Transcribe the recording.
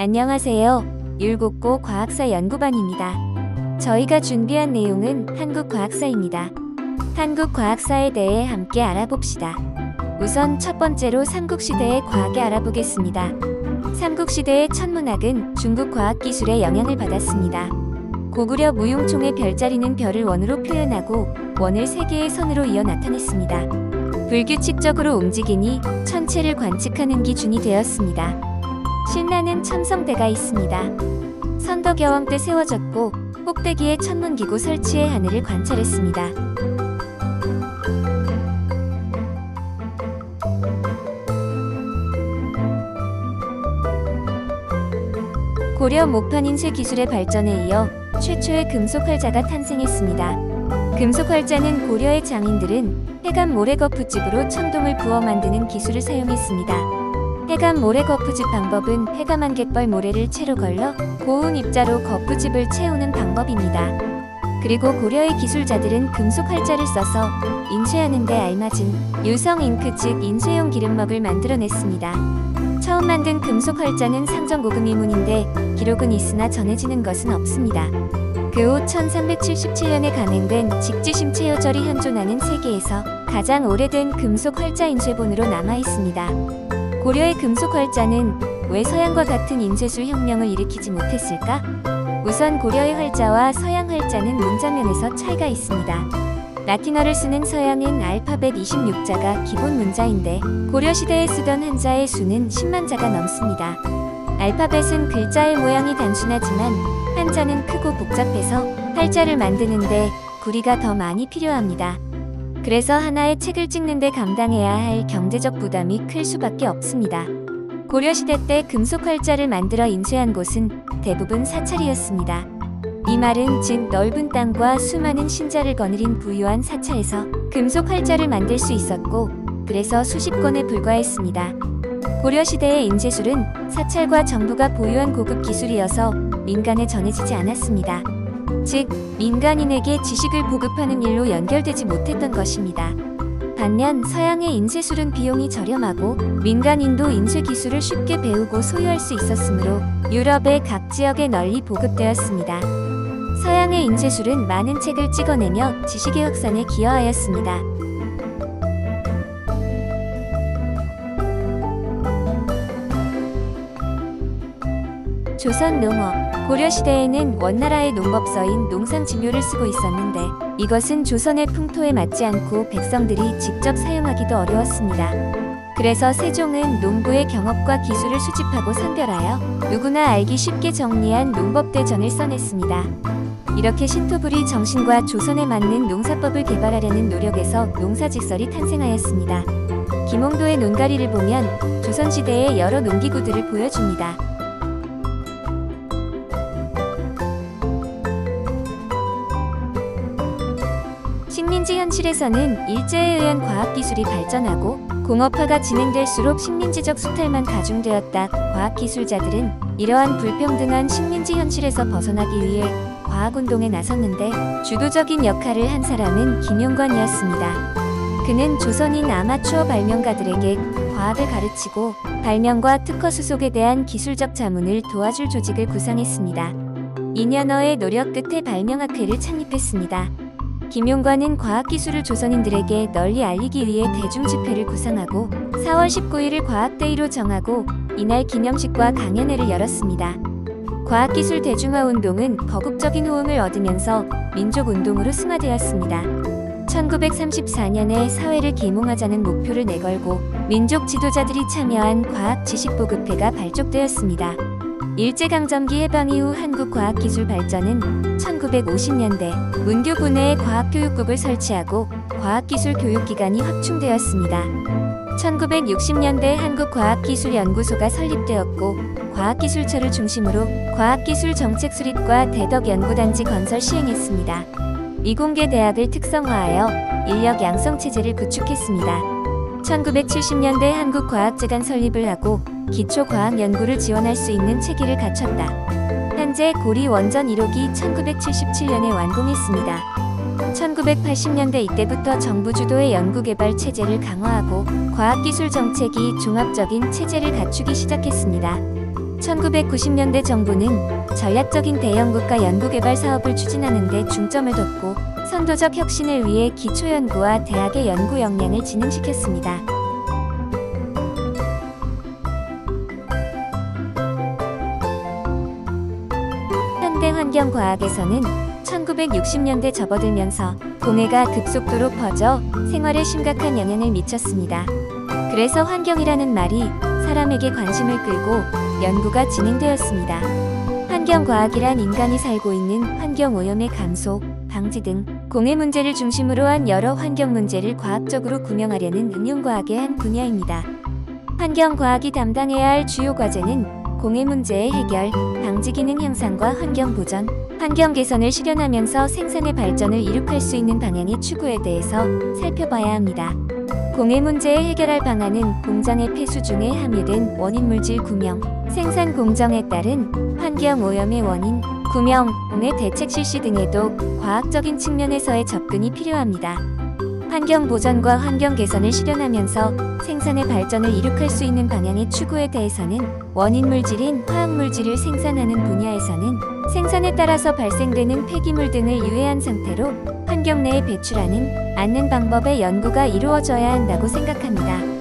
안녕하세요. 율곡고 과학사 연구반입니다. 저희가 준비한 내용은 한국 과학사입니다. 한국 과학사에 대해 함께 알아봅시다. 우선 첫 번째로 삼국시대의 과학에 알아보겠습니다. 삼국시대의 천문학은 중국 과학기술의 영향을 받았습니다. 고구려 무용총의 별자리는 별을 원으로 표현하고 원을 세 개의 선으로 이어 나타냈습니다. 불규칙적으로 움직이니 천체를 관측하는 기준이 되었습니다. 신라는 첨성대가 있습니다. 선덕여왕 때 세워졌고 꼭대기에 천문기구 설치해 하늘을 관찰했습니다. 고려 목판 인쇄 기술의 발전에 이어 최초의 금속 활자가 탄생했습니다. 금속 활자는 고려의 장인들은 해감 모래 거푸집으로 천동을 부어 만드는 기술을 사용했습니다. 해감 모래 거푸집 방법은 해감한 갯벌 모래를 채로 걸러 고운 입자로 거푸집을 채우는 방법입니다. 그리고 고려의 기술자들은 금속 활자를 써서 인쇄하는 데 알맞은 유성 잉크 즉 인쇄용 기름먹을 만들어냈습니다. 처음 만든 금속 활자는 상정고금 이문인데 기록은 있으나 전해지는 것은 없습니다. 그 후 1377년에 간행된 직지심 체요절이 현존하는 세계에서 가장 오래된 금속 활자 인쇄본으로 남아 있습니다. 고려의 금속 활자는 왜 서양과 같은 인쇄술 혁명을 일으키지 못했을까? 우선 고려의 활자와 서양 활자는 문자면에서 차이가 있습니다. 라틴어를 쓰는 서양은 알파벳 26자가 기본 문자인데 고려 시대에 쓰던 한자의 수는 10만 자가 넘습니다. 알파벳은 글자의 모양이 단순하지만 한자는 크고 복잡해서 활자를 만드는데 구리가 더 많이 필요합니다. 그래서 하나의 책을 찍는데 감당해야 할 경제적 부담이 클 수밖에 없습니다. 고려시대 때 금속 활자를 만들어 인쇄한 곳은 대부분 사찰이었습니다. 이 말은 즉 넓은 땅과 수많은 신자를 거느린 부유한 사차에서 금속 활자를 만들 수 있었고 그래서 수십 건에 불과했습니다. 고려시대의 인쇄술은 사찰과 정부가 보유한 고급 기술이어서 민간에 전해지지 않았습니다. 즉 민간인에게 지식을 보급하는 일로 연결되지 못했던 것입니다. 반면 서양의 인쇄술은 비용이 저렴하고 민간인도 인쇄 기술을 쉽게 배우고 소유할 수 있었으므로 유럽의 각 지역에 널리 보급되었습니다. 서양의 인쇄술은 많은 책을 찍어내며 지식의 확산에 기여하였습니다. 조선 농어 고려 시대에는 원나라의 농법서인 농상지묘를 쓰고 있었는데 이것은 조선의 풍토에 맞지 않고 백성들이 직접 사용하기도 어려웠습니다. 그래서 세종은 농부의 경업과 기술을 수집하고 선별하여 누구나 알기 쉽게 정리한 농법대전을 써냈습니다. 이렇게 신토불이 정신과 조선에 맞는 농사법을 개발하려는 노력에서 농사직설이 탄생하였습니다. 김홍도의 논가리를 보면 조선시대의 여러 농기구들을 보여줍니다. 식민지 현실에서는 일제에 의한 과학기술이 발전하고 공업화가 진행될수록 식민지적 수탈만 가중되었다. 과학기술자들은 이러한 불평등한 식민지 현실에서 벗어나기 위해 과학운동에 나섰는데 주도적인 역할을 한 사람은 김용관이었습니다. 그는 조선인 아마추어 발명가들에게 과학을 가르치고 발명과 특허 수속에 대한 기술적 자문을 도와줄 조직을 구상했습니다. 2년여의 노력 끝에 발명학회를 창립했습니다. 김용관은 과학기술을 조선인들에게 널리 알리기 위해 대중집회를 구상하고 4월 19일을 과학데이로 정하고 이날 기념식과 강연회를 열었습니다. 과학기술 대중화 운동은 거국적인 호응을 얻으면서 민족운동으로 승화되었습니다. 1934년에 사회를 계몽하자는 목표를 내걸고 민족 지도자들이 참여한 과학 지식 보급회가 발족되었습니다. 일제강점기 해방 이후 한국 과학기술 발전은 1950년대 문교군에 과학교육국을 설치하고 과학기술 교육기관이 확충되었습니다. 1960년대 한국과학기술연구소가 설립되었고 과학기술처를 중심으로 과학기술 정책 수립과 대덕연구단지 건설 시행했습니다. 이공계 대학을 특성화하여 인력 양성 체제를 구축했습니다. 1970년대 한국과학재단 설립을 하고 기초 과학 연구를 지원할 수 있는 체계를 갖췄다. 현재 고리 원전 1호기 1977년에 완공했습니다. 1980년대 이때부터 정부 주도의 연구개발 체제를 강화하고 과학기술 정책이 종합적인 체제를 갖추기 시작했습니다. 1990년대 정부는 전략적인 대형국가 연구개발 사업을 추진하는 데 중점을 뒀고 선도적 혁신을 위해 기초연구와 대학의 연구 역량을 진흥시켰습니다. 현대 환경 과학에서는 1960년대 접어들면서 공해가 급속도로 퍼져 생활에 심각한 영향을 미쳤습니다. 그래서 환경이라는 말이 사람에게 관심을 끌고 연구가 진행되었습니다. 환경과학이란 인간이 살고 있는 환경 오염의 감소, 방지 등 공해 문제를 중심으로 한 여러 환경 문제를 과학적으로 구명하려는 응용과학의 한 분야입니다. 환경과학이 담당해야 할 주요 과제는 공해 문제의 해결, 방지 기능 향상과 환경 보전, 환경 개선을 실현하면서 생산의 발전을 이룩할 수 있는 방향의 추구에 대해서 살펴봐야 합니다. 공해 문제에 해결할 방안은 공장의 폐수 중에 함유된 원인 물질 구명, 생산 공정에 따른 환경 오염의 원인, 구명, 공해 대책 실시 등에도 과학적인 측면에서의 접근이 필요합니다. 환경 보전과 환경 개선을 실현하면서 생산의 발전을 이룩할 수 있는 방향의 추구에 대해서는 원인 물질인 화학 물질을 생산하는 분야에서는 생산에 따라서 발생되는 폐기물 등을 유해한 상태로 환경 내에 배출하는 않는 방법의 연구가 이루어져야 한다고 생각합니다.